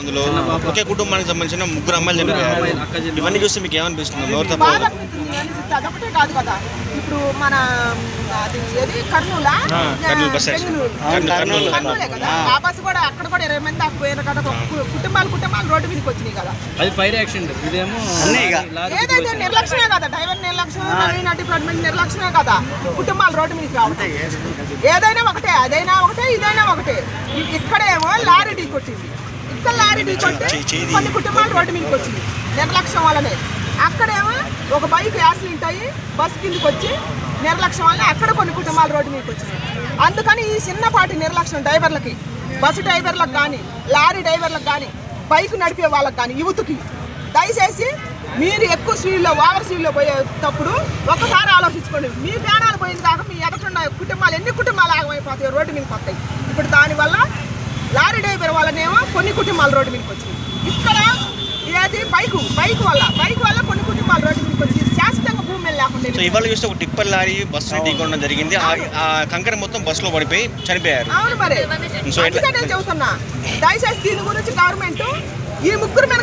అందులో ఒకే కుటుంబానికి సంబంధించిన ముగ్గురు అమ్మాయిలు చనిపోయారు. ఇవన్నీ చూస్తే మీకు ఏమనిపిస్తుంది? ఎవరు తప్ప? అదొకటే కాదు కదా. ఇప్పుడు మన కర్నూలా? Kurnool bus station. Bengaluru. Kurnool, Kurnool, కర్నూలే కదా. ఆ. బస్సు కూడా అక్కడ కూడా ఇరవై మంది దాకా పోయారు కదా కుటుంబాలు కుటుంబాలు రోడ్డు మీదకి వచ్చినాయి కదా. అది ఫైర్ యాక్సిడెంట్ ఇదేమో లారీ ఏదైతే నిర్లక్ష్యమే కదా డ్రైవర్ నిర్లక్ష్యం డిపార్ట్మెంట్ నిర్లక్ష్యమే కదా. కుటుంబాలు రోడ్డు మీదకి ఏదైనా ఒకటే అదైనా ఒకటే ఇదైనా ఒకటే. ఇక్కడేమో లారీ కొట్టింది ఇక్కడ లారీ ఢీ కొట్టి చే- చేది. కొన్ని కుటుంబాలు రోడ్డు మీదకి వచ్చింది. నిర్లక్ష్యం వల్లనే. అక్కడేమో ఒక బైక్ యాక్సిడెంట్ అయ్యి బస్ కిందకి వచ్చి నిర్లక్ష్యం వల్ల అక్కడ కొన్ని కుటుంబాలు రోడ్డు మీదకి వచ్చినాయి అందుకని ఈ చిన్నపాటి నిర్లక్ష్యం డ్రైవర్లకి బస్సు డ్రైవర్లకు కానీ లారీ డ్రైవర్లకు కానీ బైక్ నడిపే వాళ్ళకి కానీ యువతకి దయచేసి మీరు ఎక్కువ స్పీడ్లో ఓవర్ స్పీడ్లో పోయేటప్పుడు ఒకసారి ఆలోచించుకోండి. మీ ప్రాణాలు పోయిన దాకా మీ ఎదుటిన్న కుటుంబాలు ఎన్ని కుటుంబాలు ఆగమైపోతాయి రోడ్డు మీదకి వస్తాయి ఇప్పుడు దానివల్ల డ్రైవర్ వల్లనేమో కొన్ని కుటుంబాలు రోడ్డు మీదకి వచ్చినాయి. ఇక్కడ ఏది? బైక్ బైక్ వల్ల బైక్ వల్ల కొన్ని కుటుంబాలు రోడ్డు మీదకి వచ్చి శాశ్వతంగా భూమి లేకుండా సో ఇవాళ చూస్తే ఒక టిప్పర్ లారీ బస్సు ఢీకొనడం జరిగింది. ఆ- కంకర మొత్తం బస్సులో పడిపోయి చనిపోయారు. అవును మరి. సో ఎట్లా- అందుకే నేను చెబుతున్నా. దయచేసి దీని గురించి గవర్నమెంట్ ఈ ముగ్గురు మీద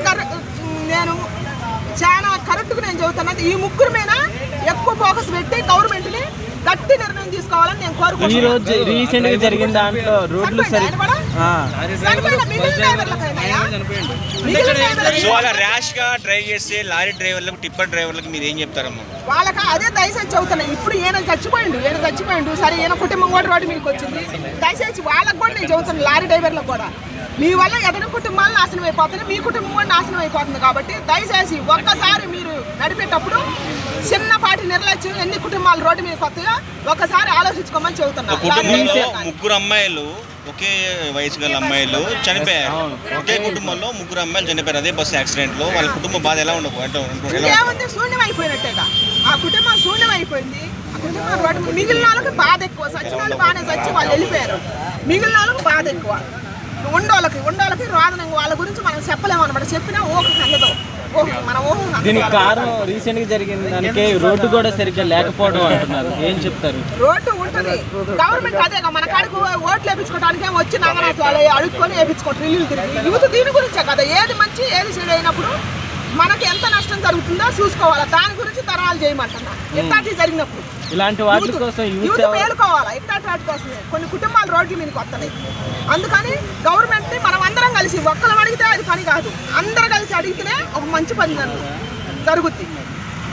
నేను చాలా కరెక్ట్గా నేను చెబుతున్నా. ఈ ముగ్గురు మీద ఎక్కువ ఫోకస్ పెట్టి గవర్నమెంట్ని గట్టి నిర్ణయం తీసుకోవాలని నేను ఈ కోరుకుంటున్నాను రోజు రీసెంట్గా జరిగిన దాంట్లో రోడ్లు సరి సో అలా ర్యాష్గా డ్రైవ్ చేసే లారీ డ్రైవర్లకు టిప్పర్ డ్రైవర్లకు మీరు ఏం చెప్తారమ్మా? వాళ్ళకి అదే దయచేసి చెబుతున్నా. ఇప్పుడు ఈయన చచ్చిపోయిండు ఈయన చచ్చిపోయిండు. సరే ఈయన కుటుంబం కూడా రోడ్డు మీదకి వచ్చింది. దయచేసి వాళ్ళకి కూడా నేను చెబుతున్నాను లారీ డ్రైవర్లకు కూడా. మీ వల్ల ఎదటి కుటుంబాలు నాశనం అయిపోతున్నాయి మీ కుటుంబం కూడా నాశనం అయిపోతుంది కాబట్టి దయచేసి ఒక్కసారి మీరు నడిపేటప్పుడు చిన్నపాటి నిర్లక్ష్యం ఎన్ని కుటుంబాలు రోడ్డు మీదకి వస్తాయో ఒక్కసారి ఆలోచించుకోమని ఒక చెబుతున్నా లారీ కుటుంబంలో డ్రైవర్లకు కానీ. ముగ్గురు అమ్మాయిలు ఒకే వయసు గల అమ్మాయిలు చనిపోయారు. ఒకే కుటుంబంలో ముగ్గురు అమ్మాయిలు చనిపోయారు. అదే బస్సు యాక్సిడెంట్లో వాళ్ళ కుటుంబం బాధ ఎలా శూన్యం అయిపోయినట్టేగా. ఆ కుటుంబం శూన్యం అయిపోయింది. ఆ కుటుంబం రోడ్డు మీద- మిగిలిన వాళ్ళకి బాధ ఎక్కువ. సచిన వాళ్ళు బాగానే చచ్చి వాళ్ళు వెళ్ళిపోయారు. మిగిలిన వాళ్ళకి బాధ ఎక్కువ. ఉండోళ్ళకి ఉండోళ్ళకి రాదన వాళ్ళ గురించి మనం చెప్పలేము అనమాట చెప్పినా అందదు. దీనికి కారణం రీసెంట్గా జరిగిన దానికి రోడ్డు కూడా సరిగ్గా లేకపోవడం అంటున్నారు. ఏం చెప్తారు? రోడ్డు గవర్నమెంట్ అదేగా మన కాడికి ఓట్లు వేయించుకోవడానికి ఏమో వచ్చి వాళ్ళు అడుక్కొని వేయించుకుంటారు ఇల్లు తిరిగి. యువత దీని గురించే కదా ఏది మంచి ఏది చెడు అయినప్పుడు మనకి ఎంత నష్టం జరుగుతుందో చూసుకోవాలా. దాని గురించి తరాలు చేయమంటున్నా. ఇట్లాంటివి జరిగినప్పుడు ఇలాంటి వాటి యూత్ కోసం యూత్ యూత్ మేలుకోవాలా? ఇట్లాంటి వాటి కోసమే కొన్ని కుటుంబాలు రోడ్ల మీదకి వస్తున్నాయి అందుకని గవర్నమెంట్ మనం అందరం కలిసి ఒక్కరం అడిగితే అది పని కాదు. అందరం కలిసి అడిగితేనే ఒక మంచి పని జరుగు- జరుగుద్ది.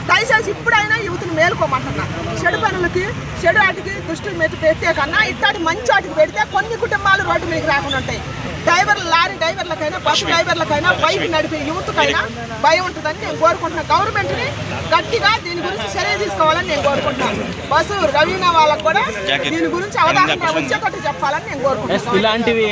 దయచేసి ఇప్పుడైనా యూత్ని మేలుకోమంటున్నా. చెడు పనులకి చెడు వాటికి దృష్టి పెట్టి పెట్టే కన్నా ఇట్లాంటి మంచి వాటికి పెడితే కొన్ని కుటుంబాలు రోడ్డు మీదకి రాకుండా ఉంటాయి. డ్రైవర్ లారీ డ్రైవర్లకైనా బస్సు డ్రైవర్లకైనా బైక్ నడిపే యూత్కైనా భయం ఉంటుందని నేను కోరుకుంటున్నా. గవర్నమెంట్ని గట్టిగా దీని గురించి చర్య తీసుకోవాలని నేను కోరుకుంటున్నాను బస్సు రవీనా వాళ్ళకు కూడా దీని గురించి అవగాహన వచ్చేటట్టు చెప్పాలని నేను కోరుకుంటున్నాను